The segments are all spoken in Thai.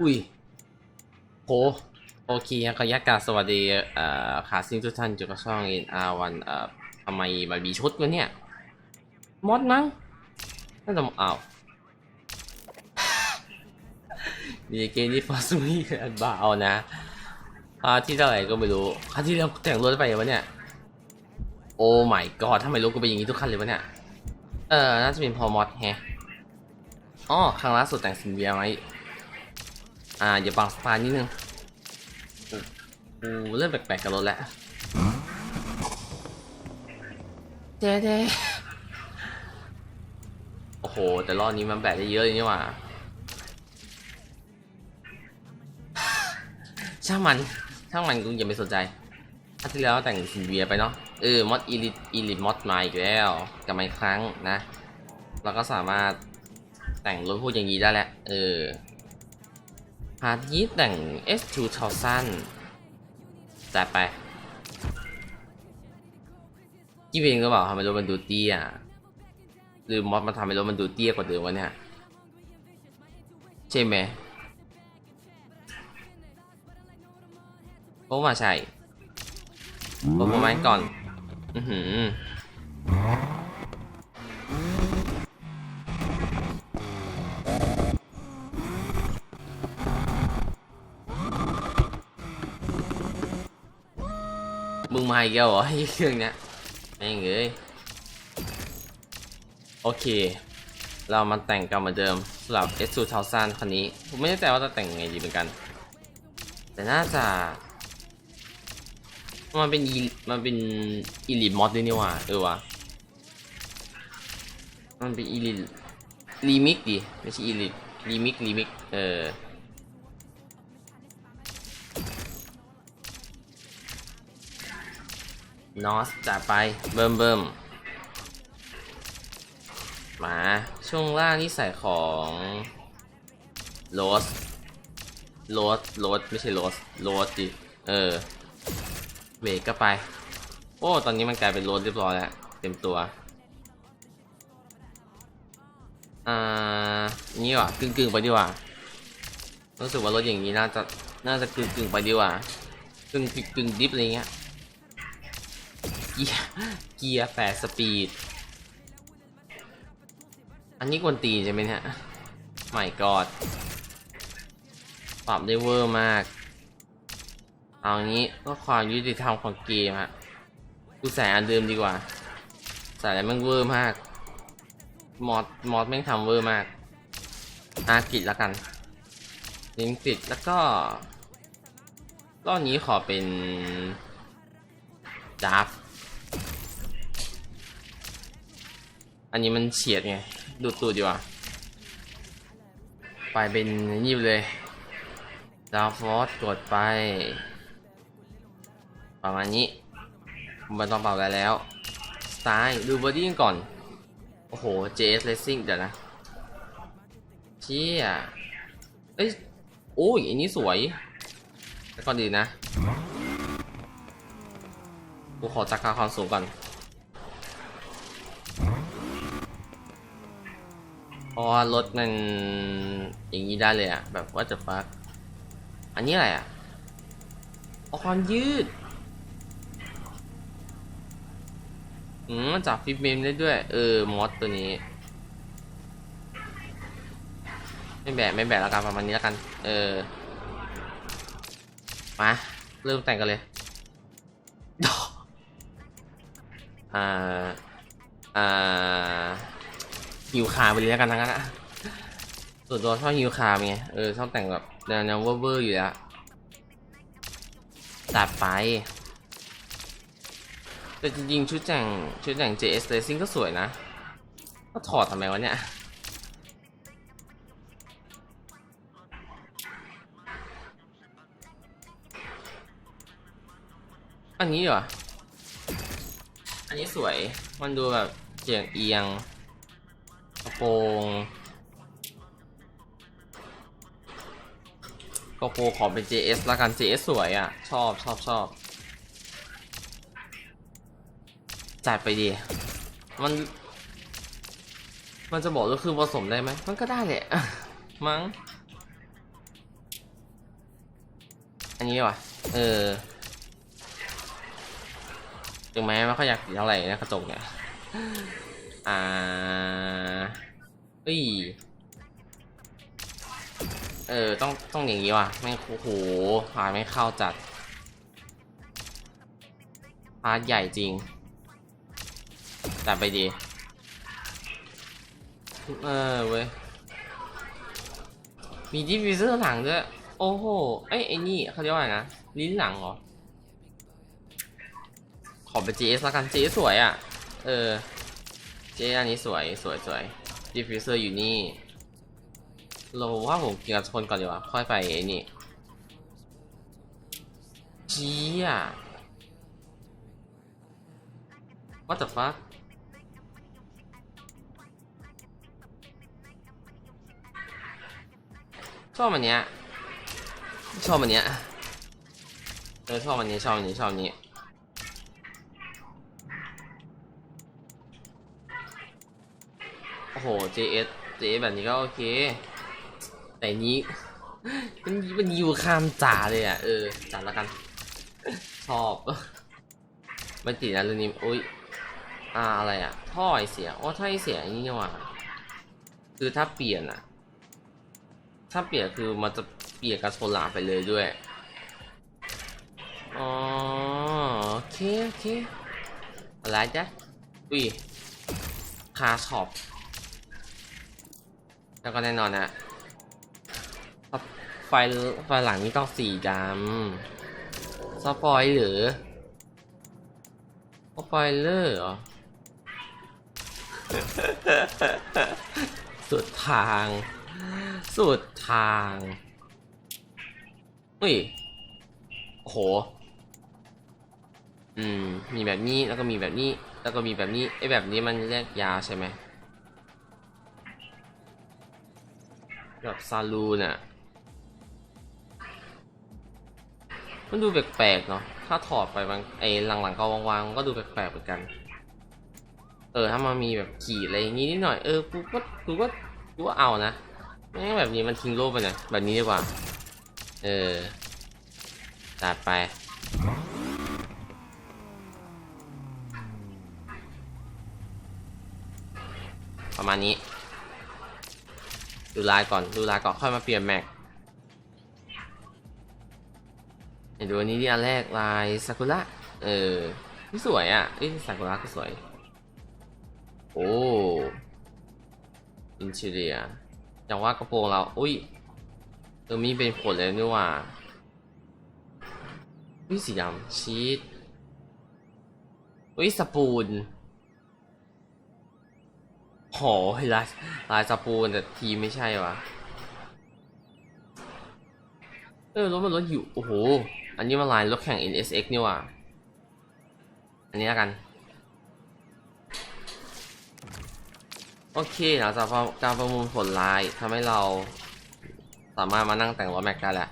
อุ้ยโหโอเคขออนุญากาสวัสดีเอ่อขาซิงทุกท่านอยู่กับช่อง NR1 เอ่อทำไมมันมีชุดวะเนี่ยมอดมั้งน่าจะอ้าวดีเกมนี้ฟอสมีอันบ้าเอานะอาที่เท่าไหร่ก็ไม่รู้ครั้งที่เราแต่งรถไปวะเนี่ย โอ้ my god ทำไมรถกูเป็นอย่างนี้ทุกคันเลยวะเนี่ย เออ น่าจะเป็นพอมอดแฮะอ๋อครั้งล่าสุดแต่งสินเวียไว้ อ่าอย่าบังสปานนิดนึงกูกูเริ่มแปลกๆกับรถแล้วเจ๊เจ๊โอ้โห แต่รอบนี้มันแบกได้เยอะเลยนี่หว่าช่างมันช่างมันกูอย่าไปสนใจอาทิตย์แล้วแต่งสินเวียไปเนาะเออมอดอีลิทอีลิทมอดมาอีกแล้วกลับมาอีกครั้งนะเราก็สามารถแต่งรถพวกอย่างนี้ได้แหละเออ พาร์ทยี้แต่ง S2000 จัดไปกี่เพลงก็บอกทำให้รถมันดูเตี้ยหรือมอดมาทำให้รถมันดูเตี้ยกว่าเดิมวะเนี่ย ใช่ไหมโอ้มาใช่โปรโมทก่อน อือหือ มึงมาอีกแล้วเหรอไอ้เครื่องเนี้ยแม่งเอ้ยโอเค เรามาแต่งกันเหมือนเดิมสำหรับ S2000 คันนี้ ผมไม่แน่ใจว่าจะแต่งยังไงดีเหมือนกัน แต่น่าจะ มันเป็นอีมันเป็นอีลิทมอดด้วยนี่ว่าเออวะมันเป็นอีลิทรีมิกดิไม่ใช่อีลิทรีมิกรีมิกเออ นอสจัดไป เบิ่มเบิ่มมาช่วงล่างนี่ใส่ของโรสโรสโรสไม่ใช่โรสโรสดิเออเบรกก็ไป โอ้ ตอนนี้มันกลายเป็นโรสเรียบร้อยแล้ว เต็มตัว อ่า นี่ว่ะกึ่งกึ่งไปดีกว่า รู้สึกว่ารถอย่างนี้น่าจะ น่าจะกึ่งกึ่งไปดีกว่า กึ่งกึ่งดิฟอะไรเงี้ย เกียร์เกียร์แปดสปีด อันนี้กวนตีนใช่ไหมเนี่ยไม่กอดปรับได้เวอร์มาก เอางี้ก็ความยุติธรรมของเกมฮะดูใส่อันเดิมดีกว่า ใส่แล้วม่งเวอร์มาก มอดมอดแม่งทำเวอร์มาก อากิดแล้วกันลิมกิดแล้วก็ รอบนี้ขอเป็นดาร์ฟ อันนี้มันเฉียดไง ดูดตูดดีกว่าไปเป็นนี่เลยดาวฟอสกดไป ประมาณนี้มันต้องเป่ากันแล้วสไตล์ดูบอดี้กันก่อน โอ้โห JS Racing เดี๋ยวนะเชี่ยเอ้ยโอ้ยอันนี้สวยแล้วก่อนดีนะ กูขอจักรความสูงก่อน เพราะว่ารถมันอย่างนี้ได้เลยอะแบบว่าจะฟักอันนี้อะไรอะออความยืด อืมจับฟิปเมมได้ด้วย เออ มอสตัวนี้ ไม่แบะไม่แบะแล้วกันประมาณนี้แล้วกัน เออ มา เริ่มแต่งกันเลยอ่า อ่า ฮิวคาไปเลยแล้วกันทั้งนั้นอะส่วนตัวชอบฮิวคาไงเออชอบแต่งแบบแนวแนวเวอร์ๆอยู่แล้วตัดไป แต่จริงๆชุดแต่งชุดแต่ง JS Racing ก็สวยนะก็ถอดทำไมวะเนี่ยอันนี้เหรอ อันนี้สวย มันดูแบบเฉียงเอียง โปรงกระโปรงขอเป็น JS ละกัน JS สวยอะ ชอบชอบชอบจัดไปดี มัน มันจะบอกว่าคือผสมได้ไหม มันก็ได้แหละ มั้ง อันนี้ว่ะ เออ ถึงแม้ไม่ค่อยอยากสีเท่าไหร่นะกระจกเนี่ย อ่า เอ้ย เออ ต้อง ต้องอย่างนี้ว่ะไม่งโอ้โหพาไม่เข้าจัด พาร์ทใหญ่จริง จัดไปดี เออเว้ย มีดิฟฟิวเซอร์หลังด้วย โอ้โห เอ้ยไอ้นี่เขาเรียกว่าไงนะ ลิ้นหลังเหรอ ขอเป็น GS ล้วกัน GS สวยอะ เออ GS อันนี้สวย สวยสวย ดิฟฟิวเซอร์อยู่นี่เราว่าผมกินกับชนก่อนดีกว่า ค่อยไปไอ้นี่เจี้ย What the fuck ชอบอันเนี้ยชอบอันเนี้ยเออชอบอันนี้ชอบอันนี้ชอบอันนี้โอ้โห JS JS แบบนี้ก็โอเค แต่นี้มันมันอยู่ข้ามจ๋าเลยอะ เออจ๋าแล้วกัน ชอบไม่ติดนะเรื่องนี้อุ้ยอ่าอะไรอะท่อไอเสียอ๋อท่อไอเสียอันนี้นี่ว่าคือถ้าเปลี่ยนอะ ถ้าเปลี่ยนคือมันจะเปลี่ยนกับโซลาร์ไปเลยด้วยอ๋อโอเคโอเคอะไรจ๊ะอุ้ยคาช็อป แล้วก็แน่นอนนะไฟไฟหลังนี้ต้องสีดำสปอยหรือสปอยเลอร์เหรอ สุดทาง สุดทางเฮ้ยโห อืม มีแบบนี้แล้วก็มีแบบนี้ แล้วก็มีแบบนี้ไอ้แบบนี้มันเรียกยาวใช่ไหม แบบซาลูนอะมันดูแปลกๆเนาะ ถ้าถอดไปบางไอ้หลังๆก็วางๆมันก็ดูแปลกๆเหมือนกัน เออ ถ้ามันมีแบบขีดอะไรอย่างงี้นิดหน่อย เออ กูก็ กูก็ กูก็เอานะไม่งแบบนี้มันทิ้งโลกไปหน่อยแบบนี้ดีกว่า เออ จัดไปประมาณนี้ ดูลายก่อนดูลายก่อนค่อยมาเปลี่ยนแม็กเห็นดูอันนี้ที่อันแรกลายซากุระเออนี่สวยอะเอ้ยซากุระก็สวย โอ้อินชิเรียอย่างว่ากระโปรงเรา อุ้ยเออมีเป็นผลเลยนี่ว่าอุ้ยสีดำชีสอุ้ยสปูน โหลายลายสปูนแต่ทีไม่ใช่วะเออรถมันรถอยู่ โอ้โห อันนี้มันลายรถแข่ง NSX นี่ว่าอันนี้แล้วกัน โอเคหลังจากการประมูลผลลายทำให้เราสามารถมานั่งแต่งรถแม็กได้แล้ว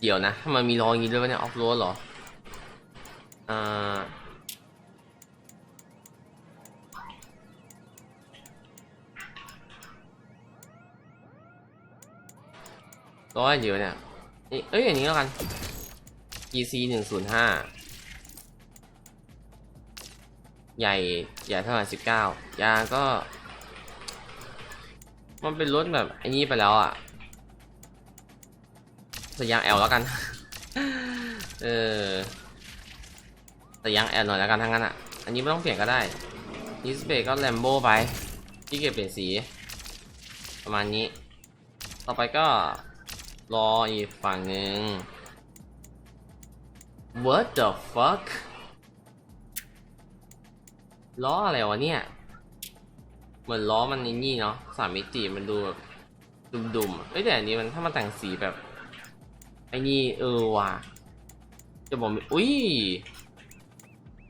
เดี๋ยวนะ มันมีล้อยงี้ด้วยวะเนี่ย ออฟโรดเหรอ อ่า ร้อยเดียวเนี่ยนี่เอ้ยอย่างนี้แล้วกัน GC หนึ่งศูนย์ห้าใหญ่ใหญ่เท่าไหร่สิบเก้ายางก็ มันเป็นรถแบบไอ้นี้ไปแล้วอะส่ยางแอลแล้วกัน เออส่ยางแอลหน่อยแล้วกันทั้งนั้นอะ อันนี้ไม่ต้องเปลี่ยนก็ได้ดิสเบรกก็แลมโบไปที่เก็บเปลี่ยนสี ประมาณนี้ ต่อไปก็ รออีกฝั่งหนึ่ง What the fuck ล้ออะไรวะเนี่ย เหมือนล้อมันนี่นี่เนาะสามมิติมันดูแบบดุมๆเอ้ยแต่อันนี้มันถ้ามันแต่งสีแบบไอ้นี่เออว่ะจะบอกอุ้ย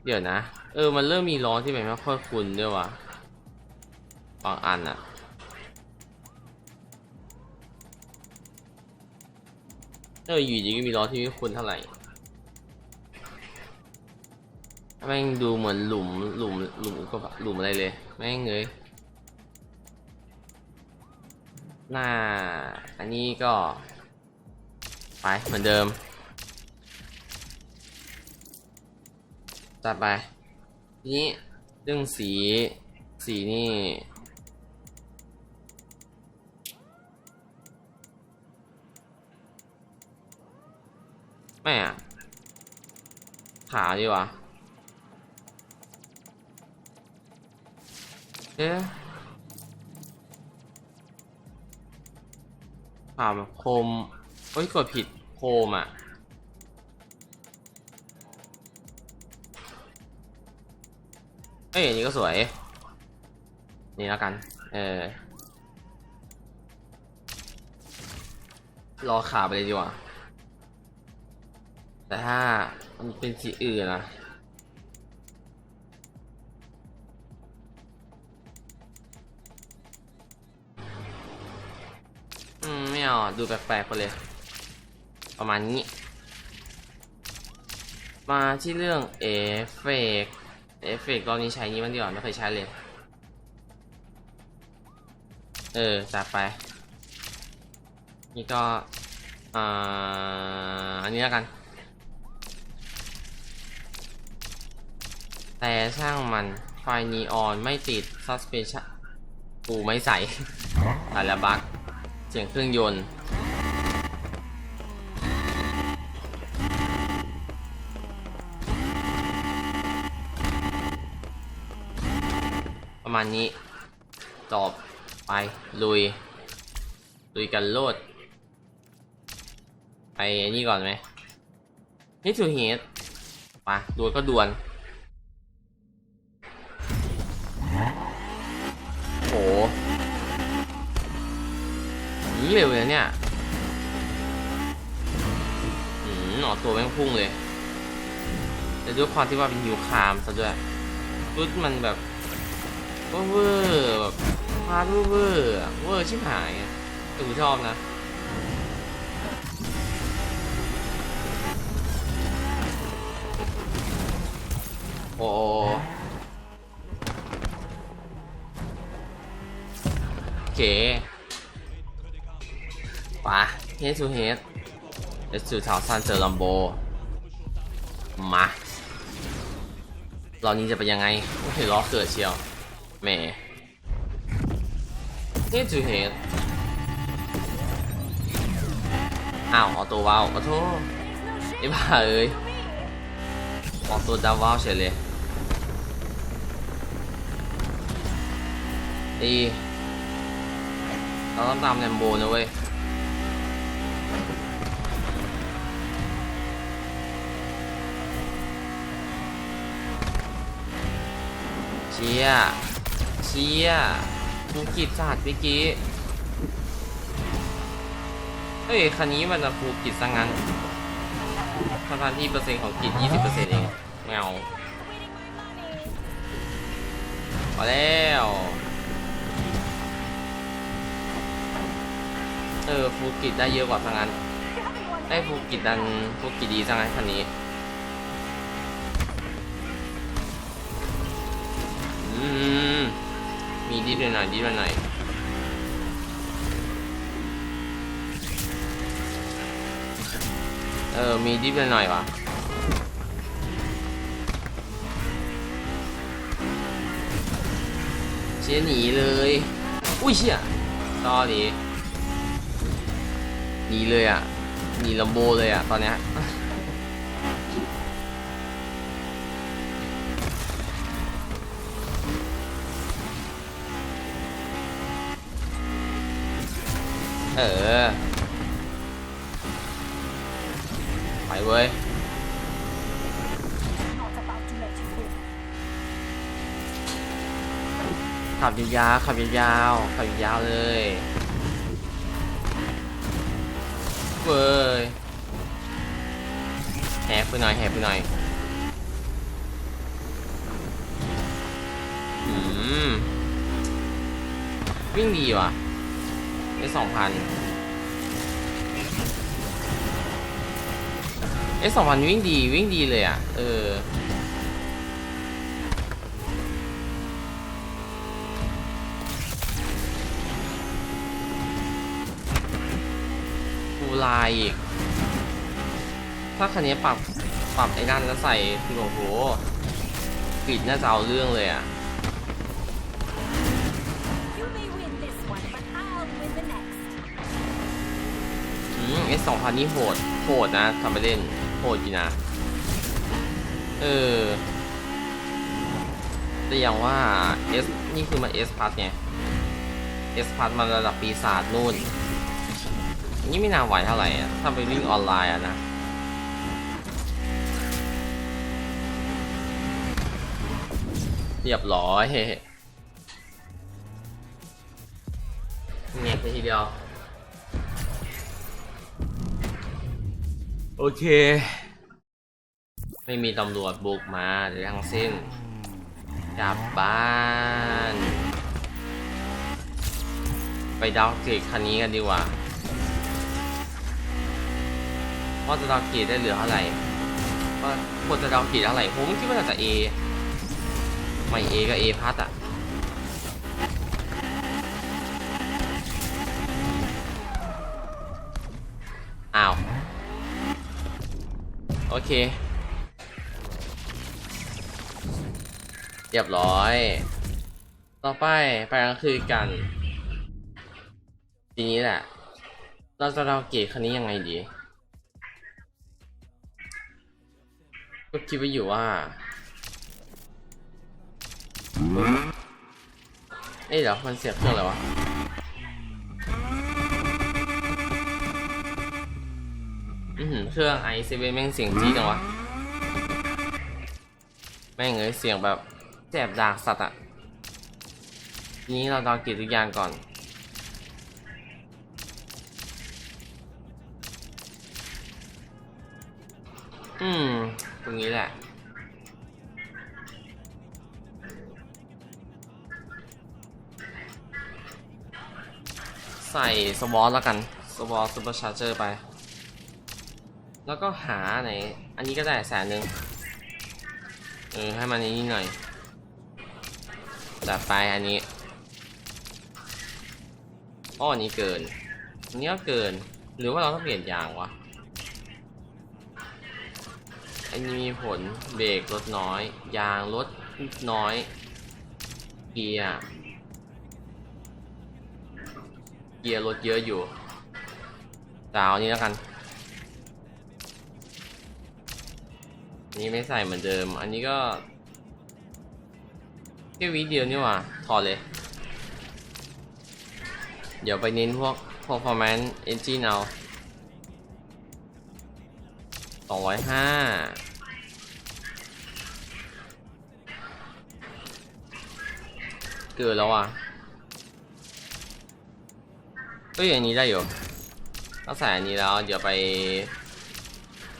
เดี๋ยวนะ เออ มันเริ่มมีล้อที่แบบไม่ค่อยคุ้นด้วยว่ะบางอันอะ เอออยู่ดีก็มีล้อที่ไม่คุ้นเท่าไหร่แม่งดูเหมือนหลุมหลุมหลุมก็หลุมอะไรเลยแม่งเลยหน้าอันนี้ก็ไปเหมือนเดิมจัดไปทีนี้เรื่องสีสีนี่ ไม่อะ ขาวดีกว่าเอ๊ะขาวแบบโคมเฮ้ยกดผิดโคมอะเอ้ยอันนี้ก็สวย นี่แล้วกัน เออ รอขาไปเลยดีกว่า แต่ถ้า มันเป็นสีอื่นนะอืม ไม่เอาอดูแปลกๆไปเลย ประมาณนี้ มาที่เรื่องเอฟเฟกเอฟเฟกต์รอบนี้ใช้นี้มันดีกว่าไม่เคยใช้เลย เออจัดไป นี่ก็ อ่า อันนี้แล้วกัน แต่ช่างมัน ไฟนีออนไม่ติด suspension กูไม่ใส่แต่ละบั๊กเสียงเครื่องยนต์ประมาณนี้จบไปลุย ลุยกันโลด ไปอันนี่ก่อนไหมนี่ทูเฮดไปดวลก็ดวล โหเร็วเลยเนี่ยอืมออกตัวแม่งพุ่งเลย แต่ด้วยความที่ว่าเป็นฮิวคามซะด้วยรุดมันแบบเวอร์แบบพาดเวอร์เวอร์อะชิบหายตูชอบนะโอ้ เคไปเฮดทูเฮดเอสทูชาวซันเจอลัมโบ มาเรานี้จะเป็นยังไงไม่เคล้อเกิดเชียวแหมเฮดทูเฮดอ้าวออโต้วาล์วขอโทษไอ้บ้าเอ้ยออกตัวดาวว้าวเฉยเลยดี เราต้องตามแลมโบนะเว้ยเชียเชียภูกิจสหัสเมื่อกี้เฮ้ย คันนี้มันจะภูกิจซะงั้นทั้งๆที่เปอร์เซ็นต์ของกิจ20%เองไม่เอาพอแล้ว เออฟูกิจได้เยอะกว่าทั้งนั้น ได้ฟูกิจดันฟูกิจดีทั้งนั้นคันนี้มีดิดหน่อยดิดหน่อยเออ มีดิฟหน่อยวะเชี่ยหนีเลย อุ้ยเชี่ยตอนนี้ หนีเลยอะหนีลัมโบเลยอะตอนเนี้ยเออ ไปเว้ยขับยาวๆขับยาวๆขับยาวเลย เว้ยแหบไปหน่อยแหบไปหน่อยอืมวิ่งดีว่ะได้สองพันเอ้สองพันวิ่งดีวิ่งดีเลยอะ เออ ลายอีก ถ้าคันนี้ปรับปรับไอ้นั่นแล้วใส่คือโอ้โหปิดน่าจะเอาเรื่องเลยอะอืม S สองพันนี่โหด โหดนะทำไปเล่น โหดจริงนะ เออ แต่อย่างว่า S นี่คือมัน S พัทไง S พัทมันระดับปีศาจนู่น นี่ไม่น่าไหวเท่าไหร่อะถ้าไปวิ่งออนไลน์อะนะเรียบร้อยเงียบไปทีเดียว โอเค ไม่มีตำรวจบุกมาหรือทั้งสิ้น กลับบ้าน ไปดาวเกตคันนี้กันดีกว่า ว่าจะดาวเกตได้เหลือเท่าไหร่ว่าควรจะดาวเกตเท่าไหร่ผมคิดว่าน่าจะ A ไม่ A ก็ A พัดอะอ้าวโอเค เรียบร้อย ต่อไปไปกลางคืนกัน ทีนี้แหละ เราจะเราเกตคันนี้ยังไงดี ก็คิดไว้อยู่ว่า เอ๊ะเดี๋ยวมันเสียบเครื่องอะไรวะอือหือเครื่องไอเซเว่นแม่งเสียงจี๊ดจังวะ แม่งเอ้ยเสียงแบบแสบดากสัตว์อะทีนี้เราดาวน์เกียรทุกอย่างก่อนอืม ตรงนี้แหละ ใส่สวอตแล้วกัน สวอตซูเปอร์ชาร์เจอร์ไป แล้วก็หาไหน อันนี้ก็ได้แสนหนึ่งเออให้มันนี้หน่อยจัดไปอันนี้อ้อนี้เกินอันนี้ก็เกิน หรือว่าเราต้องเปลี่ยนยางวะ อันนี้มีผลเบรกลดน้อย ยางลดน้อย เกียร์ เกียร์ลดเยอะอยู่ดาวนี้แล้วกัน นี้ไม่ใส่เหมือนเดิม อันนี้ก็แค่วิเดียวนี่หว่าถอดเลย เดี๋ยวไปเน้นพวก performance engine เอา สองร้อยห้าเกิดแล้วอะเอ้ยอันนี้ได้อยู่ต้องใส่อันนี้แล้ว เดี๋ยวไป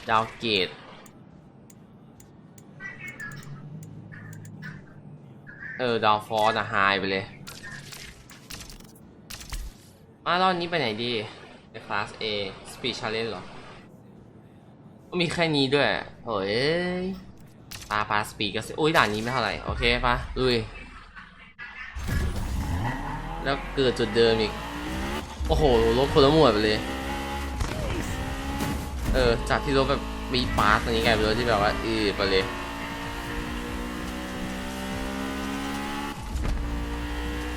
ดาวเกตเออ ดาวฟอร์อะหายไปเลย มารอบนี้ไปไหนดีในคลาส A Speed Challenge เหรอ มีแค่นี้ด้วยโอ้ยปาปาสปีดก็สิอุ้ยด่านนี้ไม่เท่าไหร่ โอเคปะลุย แล้วเกิดจุดเดิมอีก โอ้โหรถคนละหมวดไปเลย เออ จากที่รถแบบมีปาร์ตอนนี้กลายเป็นรถที่แบบว่าอือไปเลย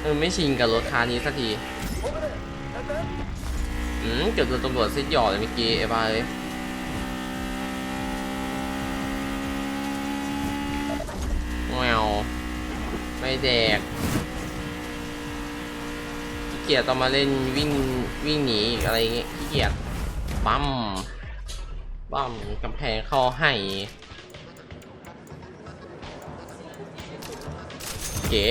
เออไม่ชินกับรถคันนี้สักที อืมเกือบโดนตำรวจเซ็ตหยอดเลยเมื่อกี้ไอ้บ้าเลย ไม่แดกขี้เกียจต้องมาเล่นวิ่งวิ่งหนีอะไรเงี้ยขี้เกียจปั๊มปั๊มกำแพงเข้าให้เก๋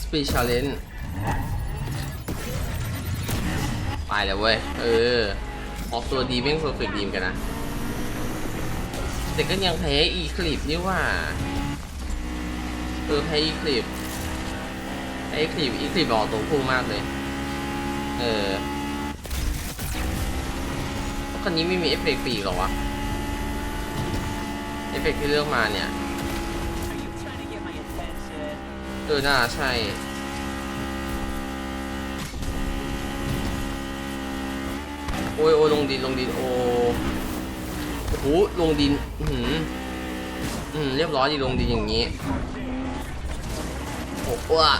สปีชาเลนไปแล้วเว้ย เออ ออกตัวดีแม่งเพอร์เฟกต์ดีมกันนะ แต่ก็ยังแพ้อีคลิปนี่ว่า เออแพ้อีคลิปแพ้อีคลิปอีคลิปออกตัวพุ่งมากเลย เออแล้วคันนี้ไม่มีเอฟเฟกต์ปีกหรอวะ เอฟเฟกต์ที่เลือกมาเนี่ย Are you trying to get my attention? เออน่าใช่ โอ้ยโอ้ยลงดินลงดินโอ้โอ้โหลงดินอือหืออืมเรียบร้อยดีลงดินอย่างนี้โอ้โหอะ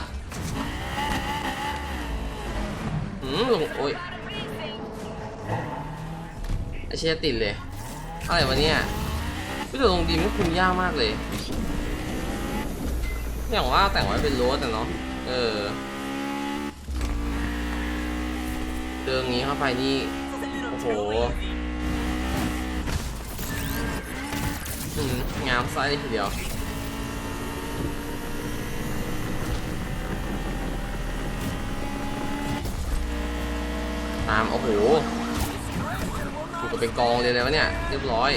อืมลงโอ้ยไอเชี่ยติดเลยอะไรวะเนี่ยพี่แต่ลงดินมันคุมยากมากเลยอย่างว่าแต่งไว้เป็นรถแต่เนาะเออเดินงี้เข้าไปนี่ อ้โหอืมงามไส้ทีเดียวตาม โอ้โหถูกกับเป็นกองเลยเลยวะเนี่ย เรียบร้อย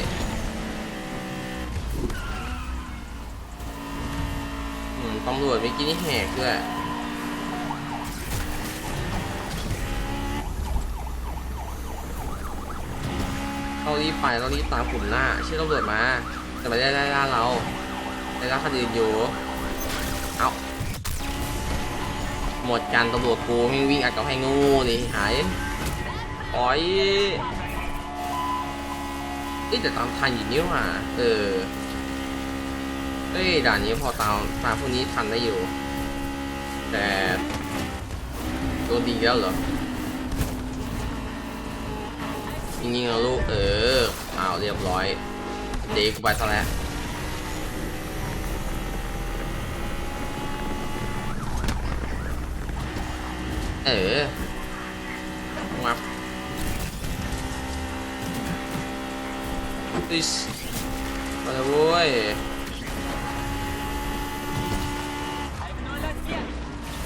อืมตำรวจเมื่อกี้นี่แหกด้วย เรารีบไปเรารีบตามกลุ่มหน้าชื่อตำรวจมา แต่ไม่ได้ไล่ล่าเราไล่ล่าคนอื่นอยู่ เอาหมดกันตำรวจกูไม่วิ่งอัดกับให้งูนี่หายโอ้ยเอ้ยแต่ตามทันอยู่นี่ว่าเออเอ้ยด่านนี้พอตามตามพวกนี้ทันได้อยู่ แต่โดนดีแล้วเหรอ ยิงๆเอาลูก เออเอาเรียบร้อย เด็กไปซะแล้วเออมาดิสมาเลยเว้ย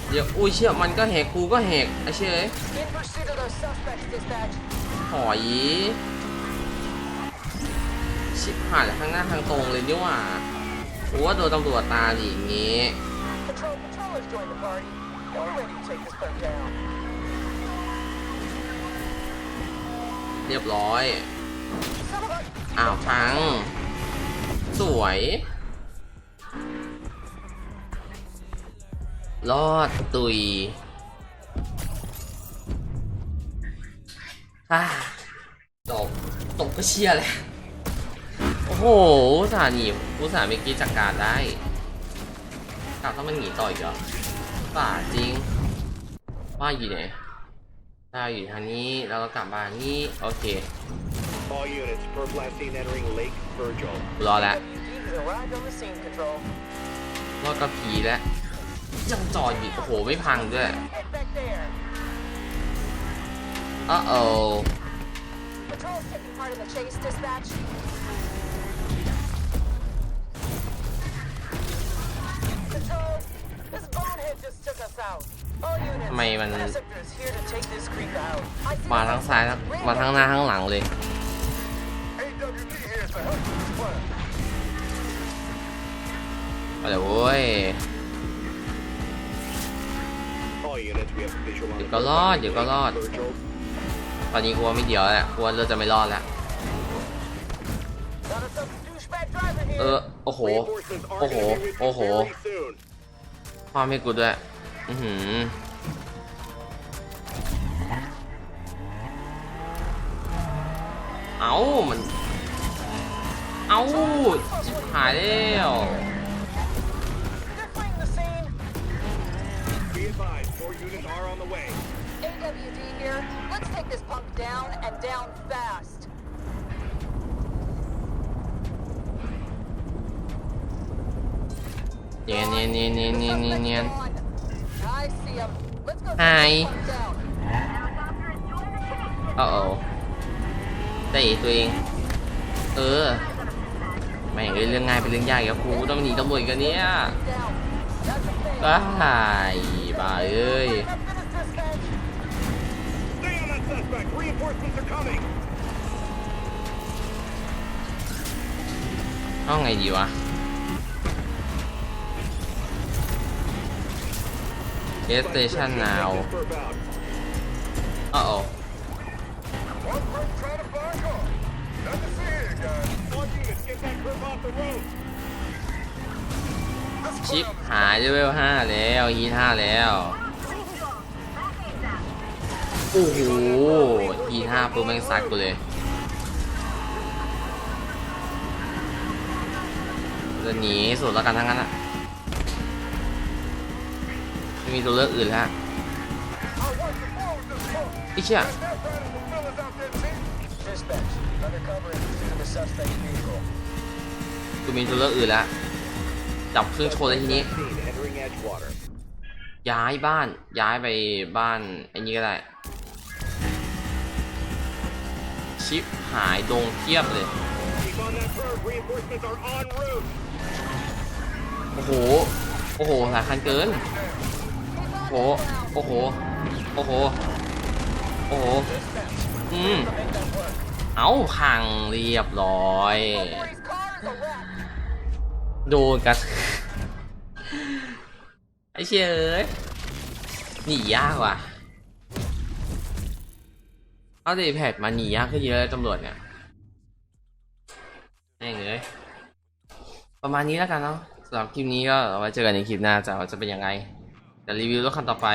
เดี๋ยวอุ้ยเชี่ยมันก็แหกกูก็แหกไอ้เชี่ย เอ้ย In pursuit of those suspects, dispatch. หอย ชิบหายแล้วข้างหน้าทางตรงเลยนี่หว่ากูว่าโดนตำรวจตามดิอย่างงี้ Patrol patrollers join the party. We're ready to take this thing down. เรียบร้อย Son of a... อ้าวพัง สวย รอดตุย อ่าจบจบก็เชียร์เลยโอ้โหสาหนีอุตสาเมื่อกี้จัดการได้กลับต้องมันหนีต่ออีกเหรอป่าจริงว่าอยู่ไหนถ้าอยู่ทางนี้แล้วก็กลับมานี่โอเค All units, per blast seen entering Lake Virgil. รอแล้ว AWD has arrived on the scene, control. รอดกับผีแล้วยังจอดอยู่โอ้โหไม่พังด้วย Head back there. อ้อโอ Patrol's taking part in the chase, dispatch. Control, this bonehead just took us out. All units, ทำไมมัน Sector is here to take this creep out. I see มาทั้งซ้ายทั้งมาทั้งหน้าทั้งหลังเลย AWD here to help with this plan. ไปเลยเว้ย All units, we have a visual on เดี๋ยว the ก็รอดเดี๋ยวก็รอด Virgil. ต อนนี้กลัวไม่เดียวแล้วกลัวเราจะไม่รอดแล้ว Got ourselves a douchebag driver here. เออโอ้โห Reinforcements are โอ้โห gonna be with โอ้ you โห very soon. ความให้กูด้วยอือหือเอามัน เอาจิบหายแล้ว They're this punk down and down fast. เนียนเนียนเนียนเนียนเนียนเนียนเนียน I see him. Let's go take Hi. this punk down. โอ้โอได้อีกตัวเอง เออแม่งเลยเรื่องง่ายเป็นเรื่องยากอีกแล้วครูต้องหนีตำรวจกันเนี่ย Down. That's a thing. บ้าบ้าเอ้ย Up suspect. Reinforcements are coming. เอาไงดีวะ Get station now Active for about. อ้โอ One person trying to fire car. Nothing to see here, guys. All units, get that curve off the road. ชิปหายเลเวลห้าแล้วฮีทห้าแล้ว โอ้โหอีห้าปุ๊บแม่งซัดกูเลยจะหนีสุดแล้วกันทั้งนั้นอะไม่มีตัวเลือกอื่นแล้วไอ้เชี่ยกูมีตัวเลือกอื่นแล้วจับเครื่องชนเลยทีนี้ ย้ายบ้าน ย้ายไปบ้านไอ้นี้ก็ได้ ชิปหายดงเทียบเลย โอ้โห โอ้โหหลายคันเกิน โอ้โห โอ้โห โอ้โห โอ้โห อืม เอาพังเรียบร้อย โดนกระทืบไอ้เชยเอ้ยหนียากว่ะ เอาเดแพดมาหนียากขึ้นเยอะเลยตำรวจเนี่ยแม่งเลยประมาณนี้แล้วกันเนาะสำหรับคลิปนี้ก็เอาไว้เจอกันในคลิปหน้าจะว่าจะเป็นยังไงจะรีวิวรถคันต่อไป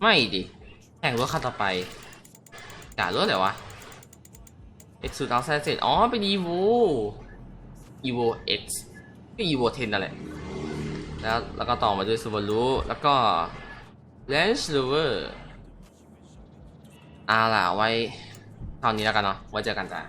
ไม่ดิแข่งรถคันต่อไปการถอะไรวะ X สุดเอาแซเสร็จอ๋อ เป็น Evo Evo X ก็ Evo 10นั่นแหละแล้วแล้วก็ต่อมาด้วย Subaru แล้วก็ Range Rover เอาล่ะไว้เท่านี้แล้วกันเนาะไว้เจอกันจ้ะ